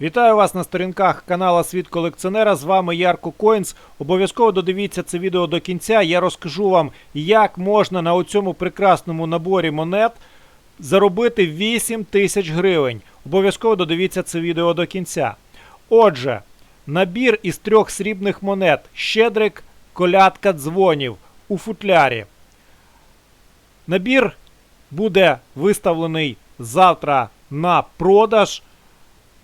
Вітаю вас на сторінках канала Світ колекціонера. З вами Ярко Коїнс. Обов'язково додивіться це відео до кінця. Я розкажу вам, як можна на цьому прекрасному наборі монет заробити 8 тисяч гривень. Обов'язково додивіться це відео до кінця. Отже, набір із трьох срібних монет. Щедрик, колядка дзвонів у футлярі. Набір буде виставлений завтра на продаж.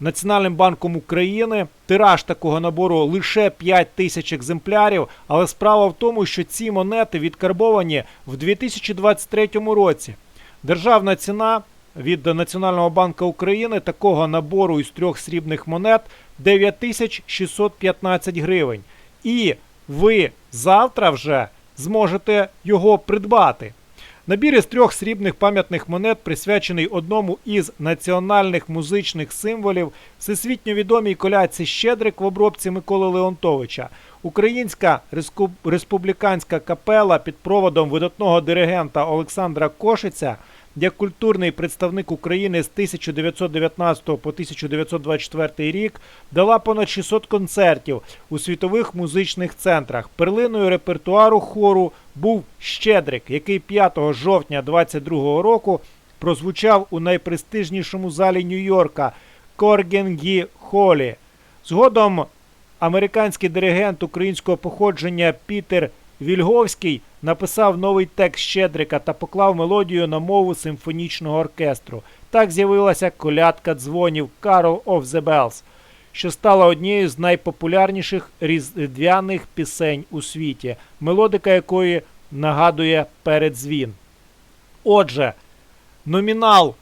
Національним банком України тираж такого набору лише 5 тисяч екземплярів. Але справа в тому, що ці монети відкарбовані в 2023 році. Державна ціна від Національного банку України такого набору із трьох срібних монет 9615 гривень. І ви завтра вже зможете його придбати. Набір із трьох срібних пам'ятних монет присвячений одному із національних музичних символів всесвітньо відомій коляці Щедрик в обробці Миколи Леонтовича. Українська республіканська капела під проводом видатного диригента Олександра Кошиця як культурний представник України з 1919 по 1924 рік дала понад 600 концертів у світових музичних центрах. Перлиною репертуару хору був Щедрик, який 5 жовтня 22 року прозвучав у найпрестижнішому залі Нью-Йорка Коргенгі Холі. Згодом американський диригент українського походження Пітер Вільговський написав новий текст Щедрика та поклав мелодію на мову симфонічного оркестру. Так з'явилася колядка дзвонів Carol of the Bells, що стала однією з найпопулярніших різдвяних пісень у світі, мелодика якої нагадує передзвін. Отже, номінал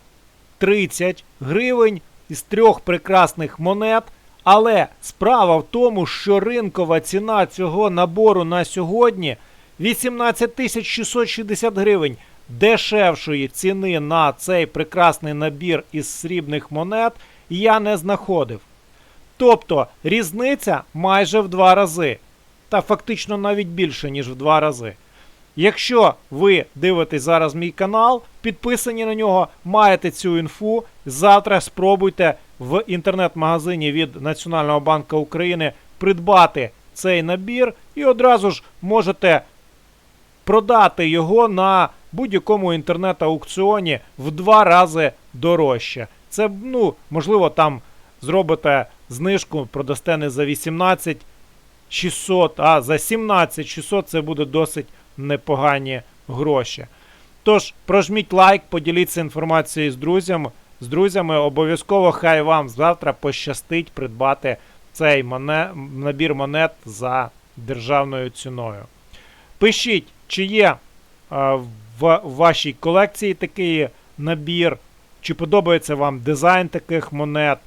30 гривень із трьох прекрасних монет. Але справа в тому, що ринкова ціна цього набору на сьогодні 18 тисяч 660 гривень. Дешевшої ціни на цей прекрасний набір із срібних монет я не знаходив. Тобто різниця майже в два рази. Та фактично навіть більше, ніж в два рази. Якщо ви дивитесь зараз мій канал, підписані на нього, маєте цю інфу. Завтра спробуйте в інтернет-магазині від Національного банку України придбати цей набір і одразу ж можете продати його на будь-якому інтернет-аукціоні в два рази дорожче. Це, ну, можливо, там зробите знижку, продасте не за 18 600, а за 17 600 це буде досить непогані гроші. Тож, прожміть лайк, поділіться інформацією з друзями. З друзями обов'язково хай вам завтра пощастить придбати цей моне... набір монет за державною ціною. Пишіть, чи є е, в вашій колекції такий набір, чи подобається вам дизайн таких монет,